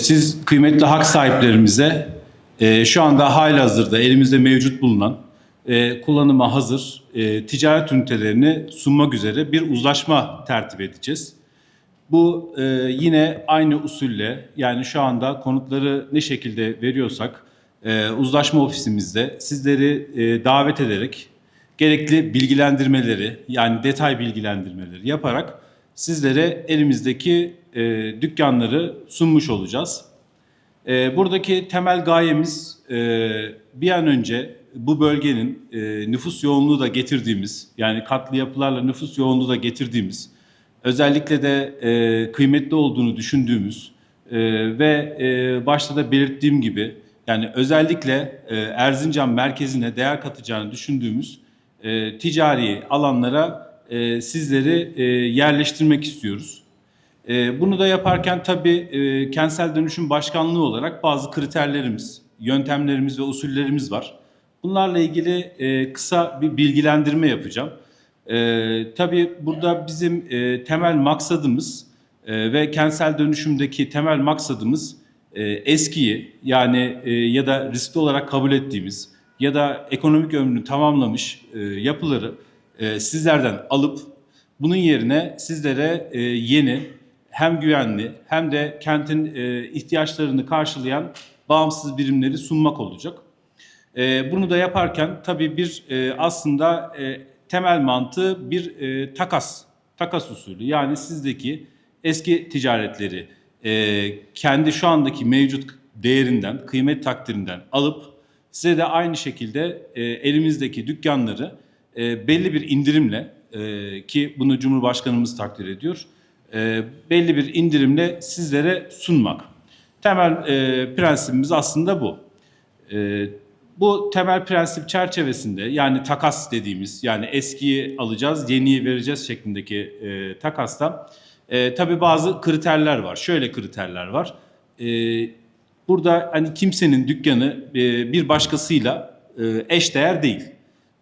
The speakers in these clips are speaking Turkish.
siz kıymetli hak sahiplerimize e, şu anda halihazırda elimizde mevcut bulunan e, kullanıma hazır e, ticaret ünitelerini sunmak üzere bir uzlaşma tertip edeceğiz. Bu e, yine aynı usulle yani şu anda konutları ne şekilde veriyorsak e, uzlaşma ofisimizde sizleri e, davet ederek gerekli bilgilendirmeleri yani detay bilgilendirmeleri yaparak sizlere elimizdeki e, dükkanları sunmuş olacağız. E, buradaki temel gayemiz e, bir an önce bu bölgenin e, nüfus yoğunluğu da getirdiğimiz yani katlı yapılarla nüfus yoğunluğu da getirdiğimiz özellikle de e, kıymetli olduğunu düşündüğümüz e, ve e, başta da belirttiğim gibi yani özellikle e, Erzincan merkezine değer katacağını düşündüğümüz e, ticari alanlara e, sizleri e, yerleştirmek istiyoruz. E, bunu da yaparken tabii e, kentsel dönüşüm başkanlığı olarak bazı kriterlerimiz, yöntemlerimiz ve usullerimiz var. Bunlarla ilgili e, kısa bir bilgilendirme yapacağım. E, tabii burada bizim e, temel maksadımız e, ve kentsel dönüşümdeki temel maksadımız e, eskiyi yani e, ya da riskli olarak kabul ettiğimiz ya da ekonomik ömrünü tamamlamış e, yapıları e, sizlerden alıp bunun yerine sizlere e, yeni hem güvenli hem de kentin e, ihtiyaçlarını karşılayan bağımsız birimleri sunmak olacak. Bunu da yaparken tabii bir aslında temel mantığı bir takas, takas usulü. Yani sizdeki eski ticaretleri kendi şu andaki mevcut değerinden, kıymet takdirinden alıp size de aynı şekilde elimizdeki dükkanları e, belli bir indirimle e, ki bunu Cumhurbaşkanımız takdir ediyor, e, belli bir indirimle sizlere sunmak. Temel e, prensibimiz aslında bu. E, bu temel prensip çerçevesinde yani takas dediğimiz yani eskiyi alacağız, yeniyi vereceğiz şeklindeki e, takasta e, tabii bazı kriterler var. Şöyle kriterler var. E, burada hani kimsenin dükkanı e, bir başkasıyla e, eş değer değil.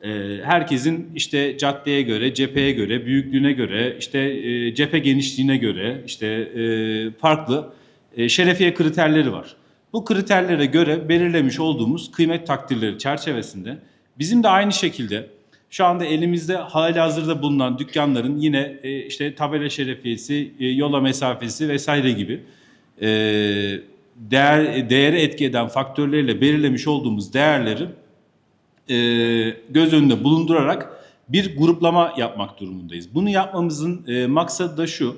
E, herkesin işte caddeye göre, cepheye göre, büyüklüğüne göre, işte e, cephe genişliğine göre işte e, farklı e, şerefiye kriterleri var. Bu kriterlere göre belirlemiş olduğumuz kıymet takdirleri çerçevesinde bizim de aynı şekilde şu anda elimizde hali hazırda bulunan dükkanların yine işte tabela şerefiyesi, yola mesafesi vesaire gibi değer değeri etki eden faktörlerle belirlemiş olduğumuz değerleri e, göz önünde bulundurarak bir gruplama yapmak durumundayız. Bunu yapmamızın e, maksadı da şu,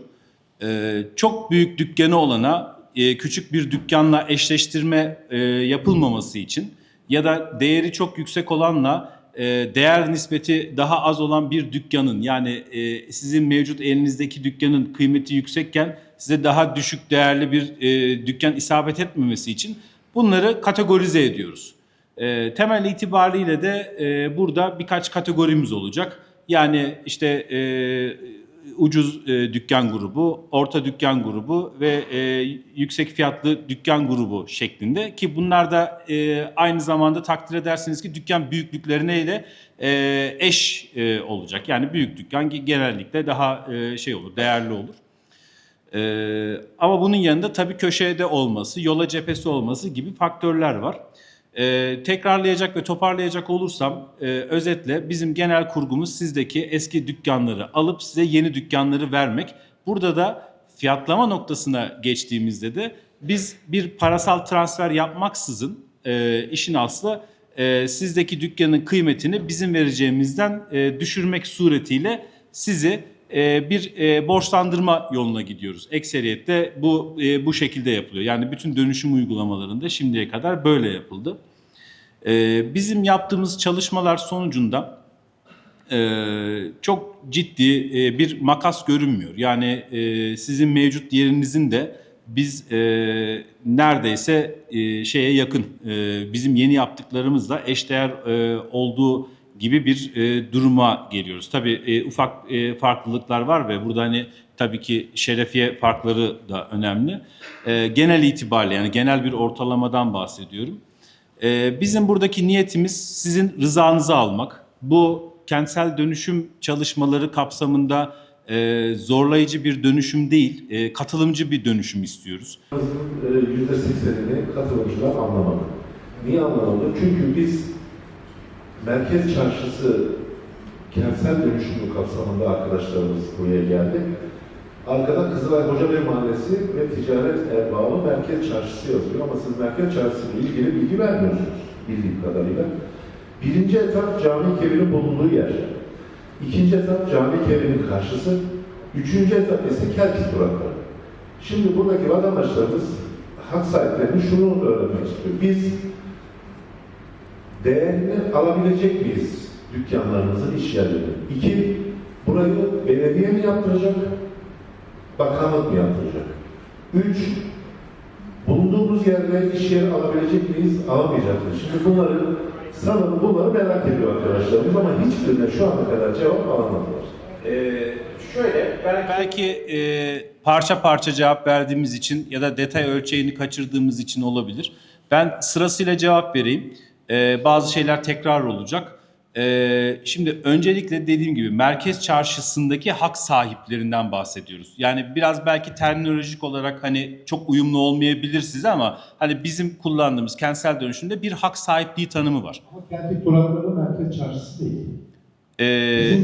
e, çok büyük dükkanı olana e, küçük bir dükkanla eşleştirme e, yapılmaması için ya da değeri çok yüksek olanla e, değer nispeti daha az olan bir dükkanın yani e, sizin mevcut elinizdeki dükkanın kıymeti yüksekken size daha düşük değerli bir e, dükkan isabet etmemesi için bunları kategorize ediyoruz. E, temel itibariyle de e, burada birkaç kategorimiz olacak. Yani işte e, ucuz e, dükkan grubu, orta dükkan grubu ve e, yüksek fiyatlı dükkan grubu şeklinde ki bunlar da e, aynı zamanda takdir edersiniz ki dükkan büyüklüklerine ile e, eş e, olacak. Yani büyük dükkan genellikle daha e, şey olur, değerli olur. Ee, ama bunun yanında tabii köşede olması, yola cephesi olması gibi faktörler var. Ee, tekrarlayacak ve toparlayacak olursam e, özetle bizim genel kurgumuz sizdeki eski dükkanları alıp size yeni dükkanları vermek. Burada da fiyatlama noktasına geçtiğimizde de biz bir parasal transfer yapmaksızın e, işin aslı e, sizdeki dükkanın kıymetini bizim vereceğimizden e, düşürmek suretiyle sizi e, bir e, borçlandırma yoluna gidiyoruz. Ekseriyette bu e, bu şekilde yapılıyor. Yani bütün dönüşüm uygulamalarında şimdiye kadar böyle yapıldı. E, bizim yaptığımız çalışmalar sonucunda e, çok ciddi e, bir makas görünmüyor. Yani e, sizin mevcut yerinizin de biz e, neredeyse e, şeye yakın, e, bizim yeni yaptıklarımızla eşdeğer e, olduğu gibi bir e, duruma geliyoruz. Tabii e, ufak e, farklılıklar var ve burada hani tabii ki şerefiye farkları da önemli. E, genel itibariyle yani genel bir ortalamadan bahsediyorum. E, bizim buradaki niyetimiz sizin rızanızı almak. Bu kentsel dönüşüm çalışmaları kapsamında e, zorlayıcı bir dönüşüm değil, e, katılımcı bir dönüşüm istiyoruz. Yüzde seksenini katılımcılar anlamadı. Niye anlamadı? Çünkü biz merkez çarşısı kentsel dönüşümü kapsamında arkadaşlarımız buraya geldik. Arkada Kızılay Hocabey Mahallesi ve Ticaret Erbabı Merkez Çarşısı yazıyor ama siz Merkez Çarşısı ile ilgili bilgi vermiyorsunuz bildiğim kadarıyla. Birinci etap cami kevinin bulunduğu yer. İkinci etap cami kevinin karşısı. Üçüncü etap ise Kelkit durakları. Şimdi buradaki vatandaşlarımız hak sahiplerini şunu öğrenmek istiyor. Biz değerini alabilecek miyiz dükkanlarımızın, iş yerlerinin? İki, burayı belediye mi yaptıracak, bakanlık mı yaptıracak? Üç, bulunduğumuz yerde iş yeri alabilecek miyiz, alamayacak mıyız? Şimdi bunları, sanırım bunları merak ediyor arkadaşlarımız ama hiçbirine şu ana kadar cevap alamadılar. Ee, şöyle belki e, parça parça cevap verdiğimiz için ya da detay ölçeğini kaçırdığımız için olabilir. Ben sırasıyla cevap vereyim. Ee, bazı şeyler tekrar olacak. Ee, şimdi öncelikle dediğim gibi merkez çarşısındaki hak sahiplerinden bahsediyoruz. Yani biraz belki terminolojik olarak hani çok uyumlu olmayabilir size ama hani bizim kullandığımız kentsel dönüşümde bir hak sahipliği tanımı var. Ama kendi durakları merkez çarşısı değil. Ee,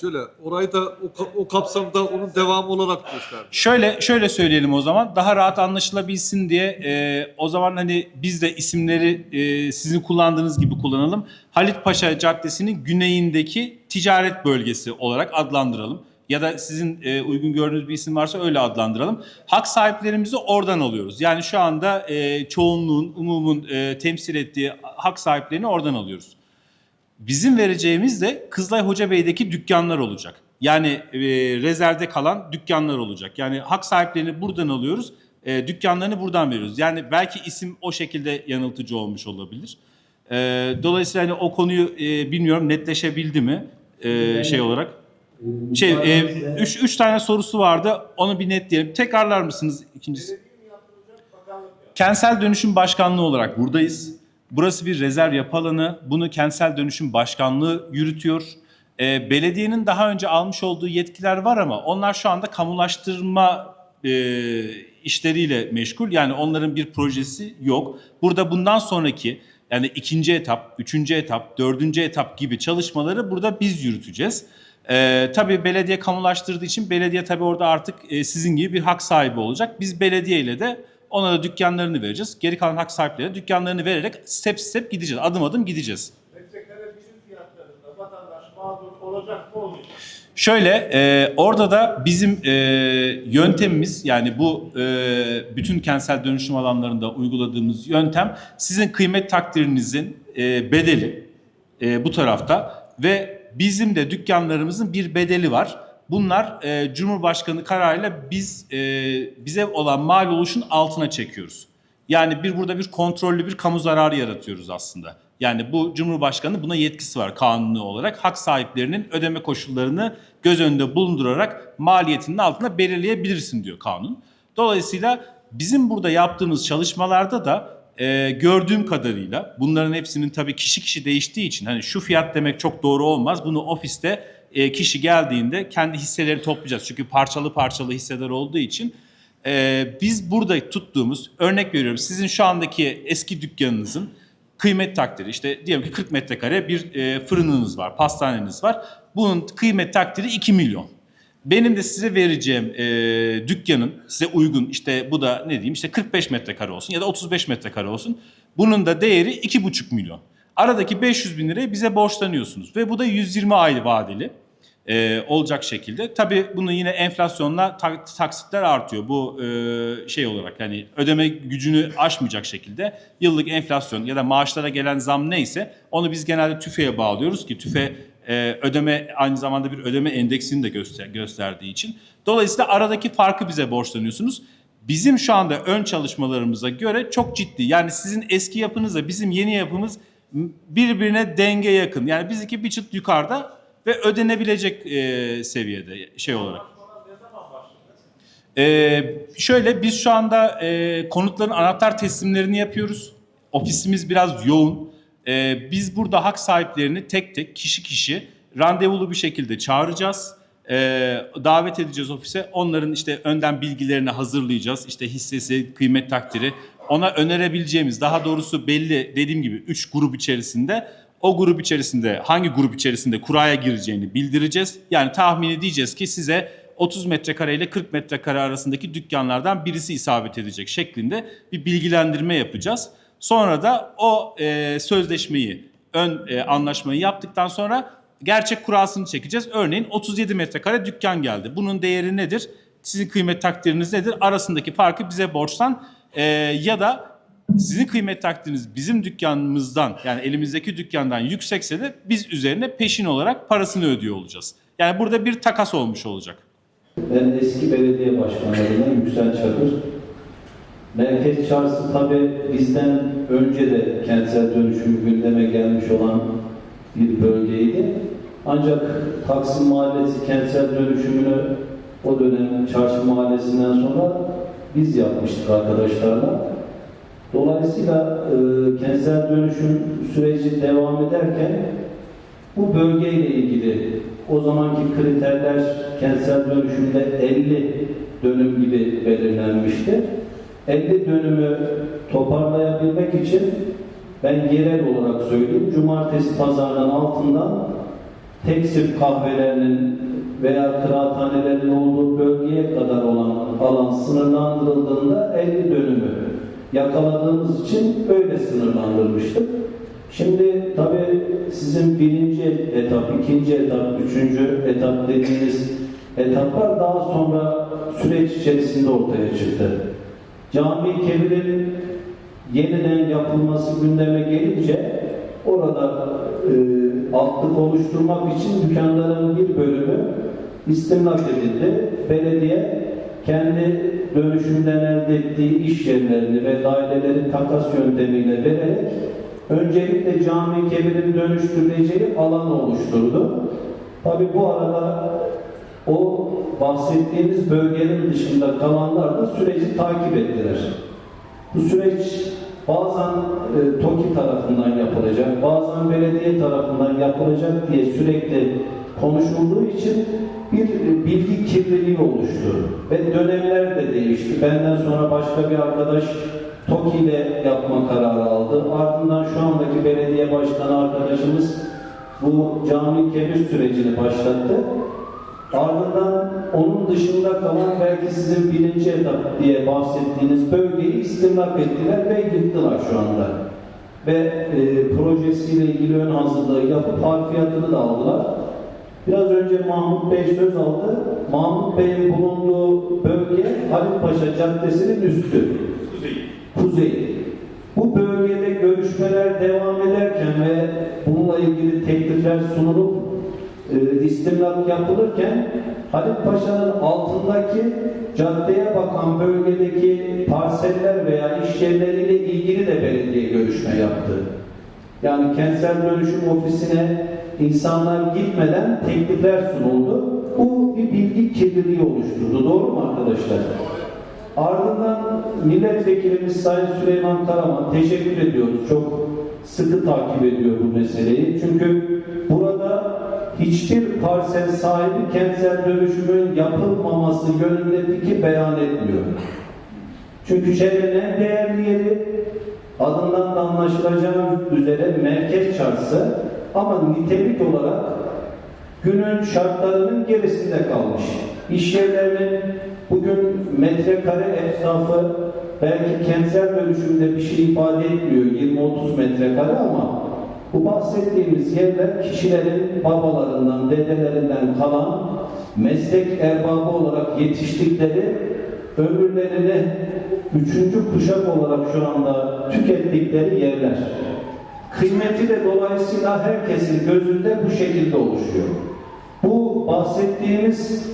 şöyle orayı da o, o kapsamda onun devamı olarak gösterdi. Şöyle şöyle söyleyelim o zaman daha rahat anlaşılabilsin diye e, o zaman hani biz de isimleri e, sizin kullandığınız gibi kullanalım. Halit Paşa Caddesi'nin güneyindeki ticaret bölgesi olarak adlandıralım. Ya da sizin e, uygun gördüğünüz bir isim varsa öyle adlandıralım. Hak sahiplerimizi oradan alıyoruz. Yani şu anda e, çoğunluğun, umumun e, temsil ettiği hak sahiplerini oradan alıyoruz. Bizim vereceğimiz de Kızılay Hocabey'deki dükkanlar olacak. Yani e, rezervde kalan dükkanlar olacak. Yani hak sahiplerini buradan alıyoruz, e, dükkanlarını buradan veriyoruz. Yani belki isim o şekilde yanıltıcı olmuş olabilir. E, dolayısıyla hani o konuyu e, bilmiyorum netleşebildi mi e, şey olarak. Şey, e, üç, üç tane sorusu vardı. Onu bir net diyelim. Tekrarlar mısınız ikincisi? Kentsel Dönüşüm Başkanlığı olarak buradayız. Burası bir rezerv yapı alanı. Bunu Kentsel Dönüşüm Başkanlığı yürütüyor. Ee, belediyenin daha önce almış olduğu yetkiler var ama onlar şu anda kamulaştırma e, işleriyle meşgul. Yani onların bir projesi yok. Burada bundan sonraki yani ikinci etap, üçüncü etap, dördüncü etap gibi çalışmaları burada biz yürüteceğiz. Ee, tabii belediye kamulaştırdığı için belediye tabii orada artık e, sizin gibi bir hak sahibi olacak. Biz belediye ile de ona da dükkanlarını vereceğiz. Geri kalan hak sahiplerine dükkanlarını vererek step step gideceğiz. Adım adım gideceğiz. Metrekare bizim fiyatlarında vatandaş mağdur olacak mı olmayacak? Şöyle e, orada da bizim e, yöntemimiz yani bu e, bütün kentsel dönüşüm alanlarında uyguladığımız yöntem sizin kıymet takdirinizin e, bedeli e, bu tarafta ve bizim de dükkanlarımızın bir bedeli var. Bunlar e, Cumhurbaşkanı kararıyla biz e, bize olan mal oluşun altına çekiyoruz. Yani bir burada bir kontrollü bir kamu zararı yaratıyoruz aslında. Yani bu Cumhurbaşkanı buna yetkisi var kanuni olarak. Hak sahiplerinin ödeme koşullarını göz önünde bulundurarak maliyetinin altına belirleyebilirsin diyor kanun. Dolayısıyla bizim burada yaptığımız çalışmalarda da e, gördüğüm kadarıyla bunların hepsinin tabii kişi kişi değiştiği için hani şu fiyat demek çok doğru olmaz. Bunu ofiste e, kişi geldiğinde kendi hisseleri toplayacağız. Çünkü parçalı parçalı hisseler olduğu için ee, biz burada tuttuğumuz örnek veriyorum sizin şu andaki eski dükkanınızın kıymet takdiri işte diyelim ki 40 metrekare bir e, fırınınız var, pastaneniz var. Bunun kıymet takdiri 2 milyon. Benim de size vereceğim e, dükkanın size uygun işte bu da ne diyeyim işte 45 metrekare olsun ya da 35 metrekare olsun. Bunun da değeri 2,5 milyon. Aradaki 500 bin lirayı bize borçlanıyorsunuz ve bu da 120 ay vadeli e, olacak şekilde. Tabii bunu yine enflasyonla ta- taksitler artıyor. Bu e, şey olarak hani ödeme gücünü aşmayacak şekilde yıllık enflasyon ya da maaşlara gelen zam neyse onu biz genelde tüfeğe bağlıyoruz ki tüfe e, ödeme aynı zamanda bir ödeme endeksini de göster- gösterdiği için. Dolayısıyla aradaki farkı bize borçlanıyorsunuz. Bizim şu anda ön çalışmalarımıza göre çok ciddi. Yani sizin eski yapınızla bizim yeni yapımız birbirine denge yakın. Yani bizimki bir çıt yukarıda ve ödenebilecek e, seviyede şey olarak. Ee, şöyle biz şu anda e, konutların anahtar teslimlerini yapıyoruz. Ofisimiz biraz yoğun. Ee, biz burada hak sahiplerini tek tek kişi kişi randevulu bir şekilde çağıracağız. e, davet edeceğiz ofise. Onların işte önden bilgilerini hazırlayacağız. İşte hissesi, kıymet takdiri. Ona önerebileceğimiz daha doğrusu belli dediğim gibi 3 grup içerisinde o grup içerisinde hangi grup içerisinde kuraya gireceğini bildireceğiz. Yani tahmini diyeceğiz ki size 30 metrekare ile 40 metrekare arasındaki dükkanlardan birisi isabet edecek şeklinde bir bilgilendirme yapacağız. Sonra da o e, sözleşmeyi, ön e, anlaşmayı yaptıktan sonra gerçek kurasını çekeceğiz. Örneğin 37 metrekare dükkan geldi. Bunun değeri nedir? Sizin kıymet takdiriniz nedir? Arasındaki farkı bize borçtan e, ya da sizin kıymet takdiriniz bizim dükkanımızdan yani elimizdeki dükkandan yüksekse de biz üzerine peşin olarak parasını ödüyor olacağız. Yani burada bir takas olmuş olacak. Ben eski belediye başkanlarından Yüksel Çakır. Merkez Çarşı tabi bizden önce de kentsel dönüşüm gündeme gelmiş olan bir bölgeydi. Ancak Taksim Mahallesi kentsel dönüşümünü o dönem Çarşı Mahallesi'nden sonra biz yapmıştık arkadaşlarla. Dolayısıyla e, kentsel dönüşüm süreci devam ederken bu bölgeyle ilgili o zamanki kriterler kentsel dönüşümde 50 dönüm gibi belirlenmişti. 50 dönümü toparlayabilmek için ben yerel olarak söyleyeyim. Cumartesi pazarının altından tekstil kahvelerinin veya kıraathanelerin olduğu bölgeye kadar olan alan sınırlandırıldığında 50 dönümü yakaladığımız için öyle sınırlandırmıştık. Şimdi tabii sizin birinci etap, ikinci etap, üçüncü etap dediğiniz etaplar daha sonra süreç içerisinde ortaya çıktı. Cami Kebir'in yeniden yapılması gündeme gelince orada e, altlık oluşturmak için dükkanların bir bölümü istimlak edildi. Belediye kendi dönüşümden elde ettiği iş yerlerini ve daireleri takas yöntemiyle vererek öncelikle cami kebirin dönüştürüleceği alan oluşturdu. Tabi bu arada o bahsettiğimiz bölgenin dışında kalanlar da süreci takip ettiler. Bu süreç bazen e, TOKİ tarafından yapılacak, bazen belediye tarafından yapılacak diye sürekli konuşulduğu için bir e, bilgi kirliliği oluştu. Ve dönemler de değişti. Benden sonra başka bir arkadaş TOKİ ile yapma kararı aldı. Ardından şu andaki belediye başkanı arkadaşımız bu cami kebir sürecini başlattı. Ardından onun dışında kalan belki sizin birinci etap diye bahsettiğiniz bölgeyi istimlak ettiler ve yıktılar şu anda. Ve e, projesiyle ilgili ön hazırlığı yapıp harfiyatını da aldılar. Biraz önce Mahmut Bey söz aldı. Mahmut Bey'in bulunduğu bölge Halilpaşa Caddesi'nin üstü. Kuzey. Bu bölgede görüşmeler devam ederken ve bununla ilgili teklifler sunulup e, istimlak yapılırken Halit Paşa'nın altındaki caddeye bakan bölgedeki parseller veya iş yerleriyle ilgili de belediye görüşme yaptı. Yani kentsel dönüşüm ofisine insanlar gitmeden teklifler sunuldu. Bu bir bilgi kirliliği oluşturdu. Doğru mu arkadaşlar? Ardından milletvekilimiz Sayın Süleyman Karaman teşekkür ediyoruz. Çok sıkı takip ediyor bu meseleyi. Çünkü burada hiçbir parsel sahibi kentsel dönüşümün yapılmaması yönünde fikir beyan etmiyor. Çünkü şehrin en değerli yeri adından da anlaşılacağı üzere merkez çarşısı ama nitelik olarak günün şartlarının gerisinde kalmış. İş yerlerinin bugün metrekare etrafı belki kentsel dönüşümde bir şey ifade etmiyor 20-30 metrekare ama bu bahsettiğimiz yerler kişilerin babalarından, dedelerinden kalan meslek erbabı olarak yetiştikleri ömürlerini üçüncü kuşak olarak şu anda tükettikleri yerler. Kıymeti de dolayısıyla herkesin gözünde bu şekilde oluşuyor. Bu bahsettiğimiz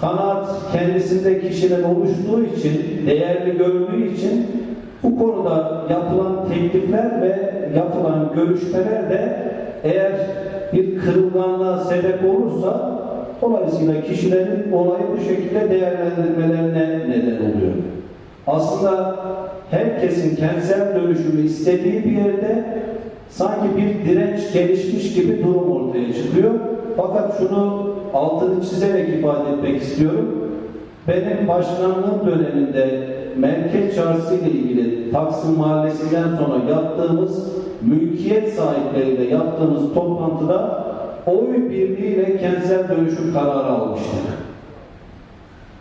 kanaat kendisinde kişinin oluştuğu için, değerli gördüğü için bu konuda yapılan teklifler ve yapılan görüşmeler de eğer bir kırılganlığa sebep olursa dolayısıyla kişilerin olayı bu şekilde değerlendirmelerine neden oluyor. Aslında herkesin kentsel dönüşümü istediği bir yerde sanki bir direnç gelişmiş gibi durum ortaya çıkıyor. Fakat şunu altını çizerek ifade etmek istiyorum. Benim başkanlığım döneminde Merkez Çarşısı ile ilgili Taksim Mahallesi'nden sonra yaptığımız mülkiyet sahipleriyle yaptığımız toplantıda oy birliğiyle kentsel dönüşüm kararı almıştık.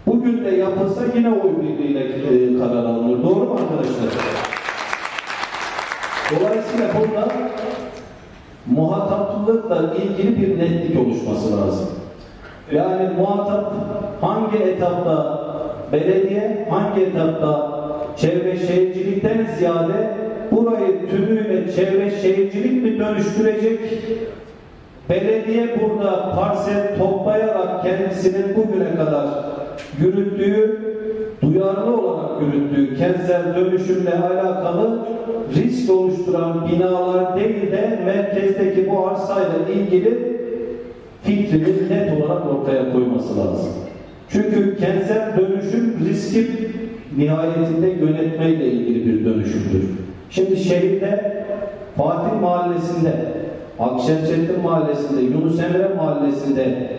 Bugün de yapılsa yine oy birliğiyle e, karar alınır. Doğru mu arkadaşlar? Dolayısıyla burada muhataplıkla ilgili bir netlik oluşması lazım. Yani muhatap hangi etapta belediye, hangi etapta çevre şehircilikten ziyade burayı tümüyle çevre şehircilik mi dönüştürecek? Belediye burada parsel toplayarak kendisinin bugüne kadar yürüttüğü, duyarlı olarak yürüttüğü kentsel dönüşümle alakalı risk oluşturan binalar değil de merkezdeki bu arsayla ilgili fikrini net olarak ortaya koyması lazım. Çünkü kentsel dönüşüm riski nihayetinde yönetmeyle ilgili bir dönüşümdür. Şimdi şehirde Fatih Mahallesi'nde, Akşemsettin Mahallesi'nde, Yunus Emre Mahallesi'nde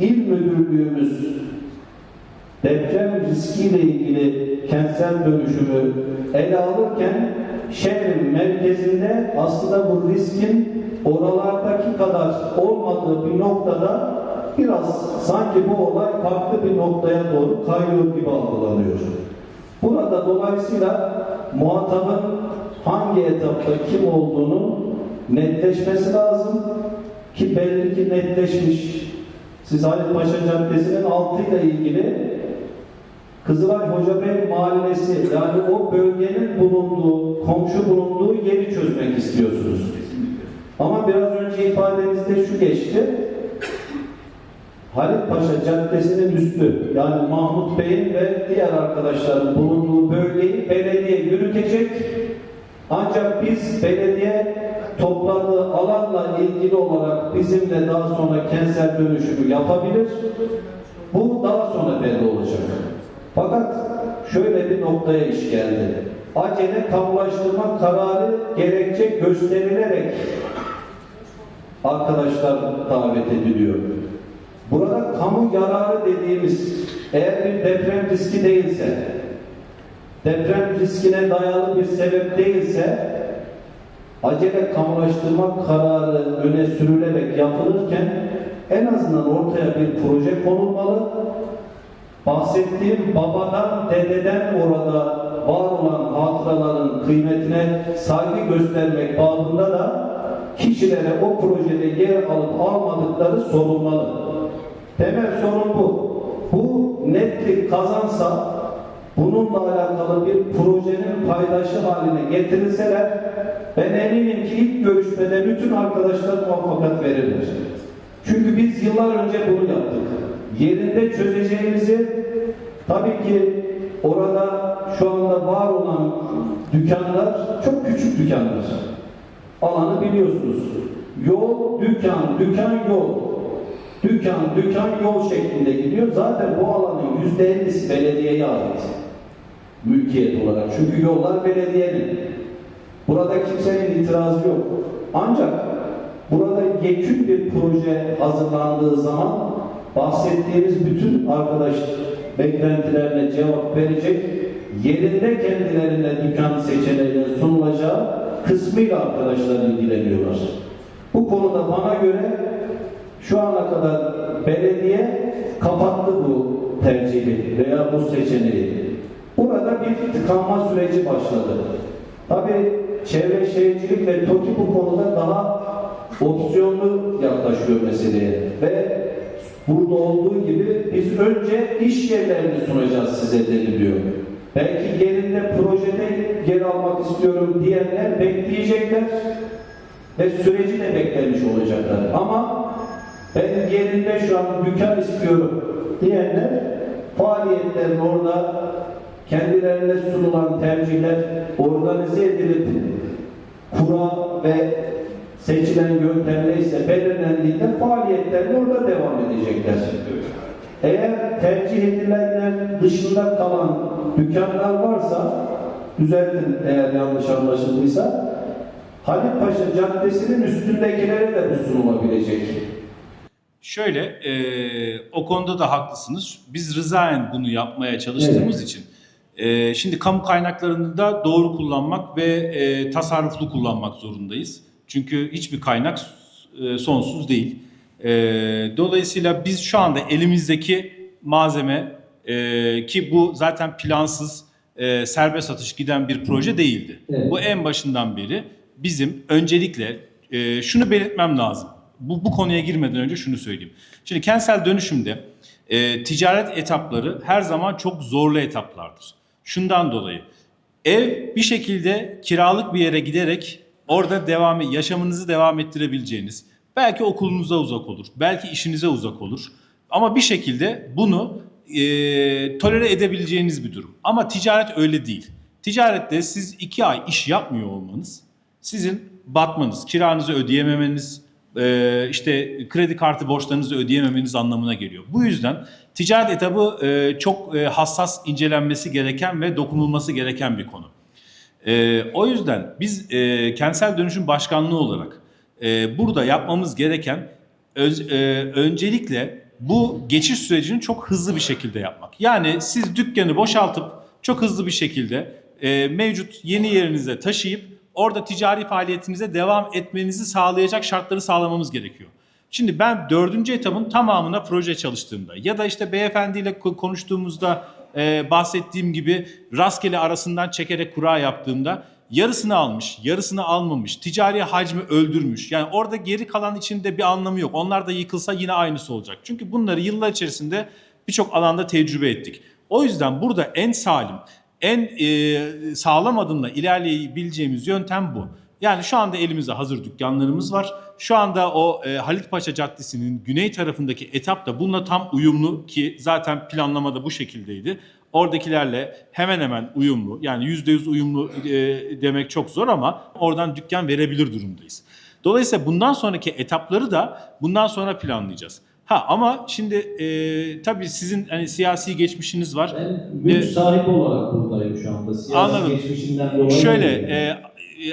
il müdürlüğümüz deprem riskiyle ilgili kentsel dönüşümü ele alırken şehrin merkezinde aslında bu riskin oralardaki kadar olmadığı bir noktada biraz sanki bu olay farklı bir noktaya doğru kayıyor gibi algılanıyor. Burada dolayısıyla muhatabın hangi etapta kim olduğunu netleşmesi lazım ki belli ki netleşmiş. Siz Halit Paşa Caddesi'nin altıyla ilgili Kızılay Hocabey Mahallesi yani o bölgenin bulunduğu, komşu bulunduğu yeri çözmek istiyorsunuz. Ama biraz önce ifadenizde şu geçti. Halit Paşa Caddesi'nin üstü yani Mahmut Bey'in ve diğer arkadaşların bulunduğu bölgeyi belediye yürütecek. Ancak biz belediye topladığı alanla ilgili olarak bizimle daha sonra kentsel dönüşümü yapabilir. Bu daha sonra belli olacak. Fakat şöyle bir noktaya iş geldi. Acele kamulaştırma kararı gerekçe gösterilerek arkadaşlar davet ediliyor. Burada kamu yararı dediğimiz eğer bir deprem riski değilse, deprem riskine dayalı bir sebep değilse acele kamulaştırma kararı öne sürülerek yapılırken en azından ortaya bir proje konulmalı. Bahsettiğim babadan, dededen orada var olan hatıraların kıymetine saygı göstermek babında da kişilere o projede yer alıp almadıkları sorulmalı. Temel sorun bu. Bu netlik kazansa bununla alakalı bir projenin paydaşı haline getirilseler ben eminim ki ilk görüşmede bütün arkadaşlar muvaffakat verirler. Çünkü biz yıllar önce bunu yaptık. Yerinde çözeceğimizi tabii ki orada şu anda var olan dükkanlar çok küçük dükkanlar. Alanı biliyorsunuz. Yol, dükkan, dükkan, yol. Dükkan, dükkan, yol şeklinde gidiyor. Zaten bu alanın yüzde ellisi belediyeye ait. Mülkiyet olarak. Çünkü yollar belediyenin. Burada kimsenin itirazı yok. Ancak burada yekün bir proje hazırlandığı zaman bahsettiğimiz bütün arkadaş beklentilerine cevap verecek, yerinde kendilerine dükkan seçeneğinin sunulacağı kısmıyla arkadaşlar ilgileniyorlar. Bu konuda bana göre şu ana kadar belediye kapattı bu tercihi veya bu seçeneği. Burada bir tıkanma süreci başladı. Tabi çevre şehircilik ve TOKİ bu konuda daha opsiyonlu yaklaşıyor meseleye ve burada olduğu gibi biz önce iş yerlerini sunacağız size deniliyor. Belki yerinde projede yer almak istiyorum diyenler bekleyecekler ve süreci de beklemiş olacaklar. Ama ben yerinde şu an dükkan istiyorum diyenler faaliyetlerin orada kendilerine sunulan tercihler organize edilip kura ve seçilen yöntemle ise belirlendiğinde faaliyetlerine orada devam edecekler. Eğer tercih edilenler dışında kalan dükkanlar varsa, düzeltin eğer yanlış anlaşıldıysa, Halit Paşa Caddesi'nin üstündekilere de bu sunulabilecek. Şöyle, e, o konuda da haklısınız. Biz rızaen bunu yapmaya çalıştığımız Evet. için, e, şimdi kamu kaynaklarını da doğru kullanmak ve e, tasarruflu kullanmak zorundayız. Çünkü hiçbir kaynak e, sonsuz değil. E, dolayısıyla biz şu anda elimizdeki malzeme e, ki bu zaten plansız, serbest satış giden bir proje değildi. Evet. Bu en başından beri bizim öncelikle şunu belirtmem lazım. Bu, bu konuya girmeden önce şunu söyleyeyim. Şimdi kentsel dönüşümde e, ticaret etapları her zaman çok zorlu etaplardır. Şundan dolayı ev bir şekilde kiralık bir yere giderek orada devam yaşamınızı devam ettirebileceğiniz, belki okulunuza uzak olur, belki işinize uzak olur. Ama bir şekilde bunu e, tolere edebileceğiniz bir durum. Ama ticaret öyle değil. Ticarette siz iki ay iş yapmıyor olmanız sizin batmanız, kiranızı ödeyememeniz, e, işte kredi kartı borçlarınızı ödeyememeniz anlamına geliyor. Bu yüzden ticaret etabı e, çok e, hassas incelenmesi gereken ve dokunulması gereken bir konu. E, o yüzden biz e, kentsel dönüşüm başkanlığı olarak e, burada yapmamız gereken öz- e, öncelikle bu geçiş sürecini çok hızlı bir şekilde yapmak. Yani siz dükkanı boşaltıp çok hızlı bir şekilde e, mevcut yeni yerinize taşıyıp orada ticari faaliyetinize devam etmenizi sağlayacak şartları sağlamamız gerekiyor. Şimdi ben dördüncü etapın tamamına proje çalıştığımda ya da işte beyefendiyle ko- konuştuğumuzda e, bahsettiğim gibi rastgele arasından çekerek kura yaptığımda yarısını almış, yarısını almamış, ticari hacmi öldürmüş. Yani orada geri kalan içinde bir anlamı yok. Onlar da yıkılsa yine aynısı olacak. Çünkü bunları yıllar içerisinde birçok alanda tecrübe ettik. O yüzden burada en salim, en e, sağlam adımla ilerleyebileceğimiz yöntem bu. Yani şu anda elimizde hazır dükkanlarımız var. Şu anda o e, Halit Paşa Caddesi'nin güney tarafındaki etap da bununla tam uyumlu ki zaten planlamada bu şekildeydi. Oradakilerle hemen hemen uyumlu yani %100 uyumlu e, demek çok zor ama oradan dükkan verebilir durumdayız. Dolayısıyla bundan sonraki etapları da bundan sonra planlayacağız. Ha ama şimdi e, tabii sizin hani siyasi geçmişiniz var. Ben mülk E, sahibi olarak buradayım şu anda. Siyasi Anladım. geçmişinden dolayı. Şöyle e,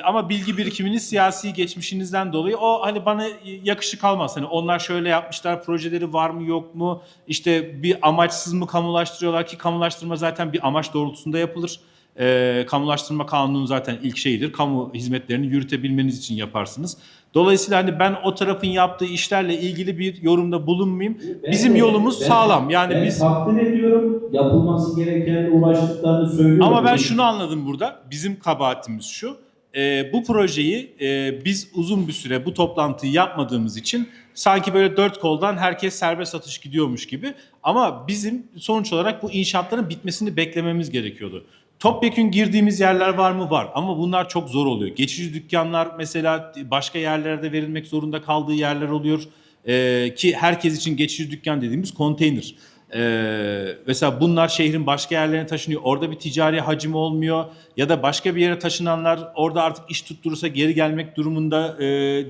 ama bilgi birikiminiz siyasi geçmişinizden dolayı o hani bana yakışık almaz. Hani onlar şöyle yapmışlar projeleri var mı yok mu işte bir amaçsız mı kamulaştırıyorlar ki kamulaştırma zaten bir amaç doğrultusunda yapılır. E, kamulaştırma kanunu zaten ilk şeyidir. Kamu hizmetlerini yürütebilmeniz için yaparsınız. Dolayısıyla hani ben o tarafın yaptığı işlerle ilgili bir yorumda bulunmayayım. Ben Bizim de- yolumuz ben- sağlam. Yani ben biz takdir ediyorum. Yapılması gereken uğraştıklarını söylüyorum. Ama ben şunu anladım burada. Bizim kabahatimiz şu. Ee, bu projeyi e, biz uzun bir süre bu toplantıyı yapmadığımız için sanki böyle dört koldan herkes serbest satış gidiyormuş gibi. Ama bizim sonuç olarak bu inşaatların bitmesini beklememiz gerekiyordu. Topyekün girdiğimiz yerler var mı? Var. Ama bunlar çok zor oluyor. Geçici dükkanlar mesela başka yerlerde verilmek zorunda kaldığı yerler oluyor. Ee, ki herkes için geçici dükkan dediğimiz konteyner. Ee, mesela bunlar şehrin başka yerlerine taşınıyor. Orada bir ticari hacim olmuyor. Ya da başka bir yere taşınanlar orada artık iş tutturursa geri gelmek durumunda e,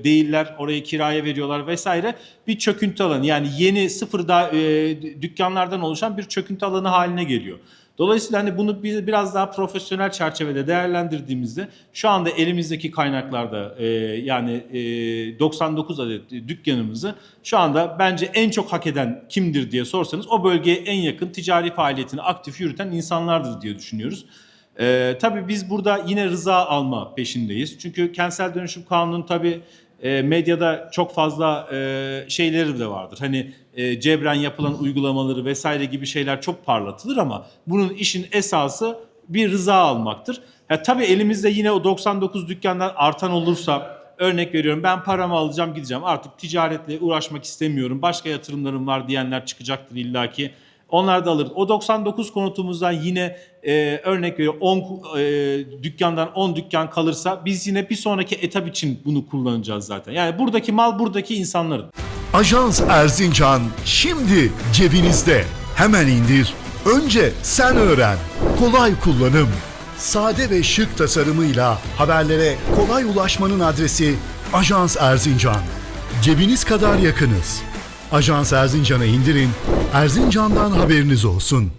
değiller. Orayı kiraya veriyorlar vesaire. Bir çöküntü alanı yani yeni sıfırda e, dükkanlardan oluşan bir çöküntü alanı haline geliyor. Dolayısıyla hani bunu biz biraz daha profesyonel çerçevede değerlendirdiğimizde şu anda elimizdeki kaynaklarda e, yani e, 99 adet dükkanımızı şu anda bence en çok hak eden kimdir diye sorsanız o bölgeye en yakın ticari faaliyetini aktif yürüten insanlardır diye düşünüyoruz. Ee, tabii biz burada yine rıza alma peşindeyiz. Çünkü kentsel dönüşüm kanunu tabii e, medyada çok fazla e, şeyleri de vardır. Hani e, cebren yapılan uygulamaları vesaire gibi şeyler çok parlatılır ama bunun işin esası bir rıza almaktır. Ya tabii elimizde yine o 99 dükkandan artan olursa örnek veriyorum ben paramı alacağım gideceğim artık ticaretle uğraşmak istemiyorum başka yatırımlarım var diyenler çıkacaktır illaki. Onlar da alır. O 99 konutumuzdan yine e, örnek veriyorum 10 e, dükkandan 10 dükkan kalırsa biz yine bir sonraki etap için bunu kullanacağız zaten. Yani buradaki mal buradaki insanların. Ajans Erzincan şimdi cebinizde. Hemen indir. Önce sen öğren. Kolay kullanım. Sade ve şık tasarımıyla haberlere kolay ulaşmanın adresi Ajans Erzincan. Cebiniz kadar yakınız. Ajans Erzincan'ı indirin. Erzincan'dan haberiniz olsun.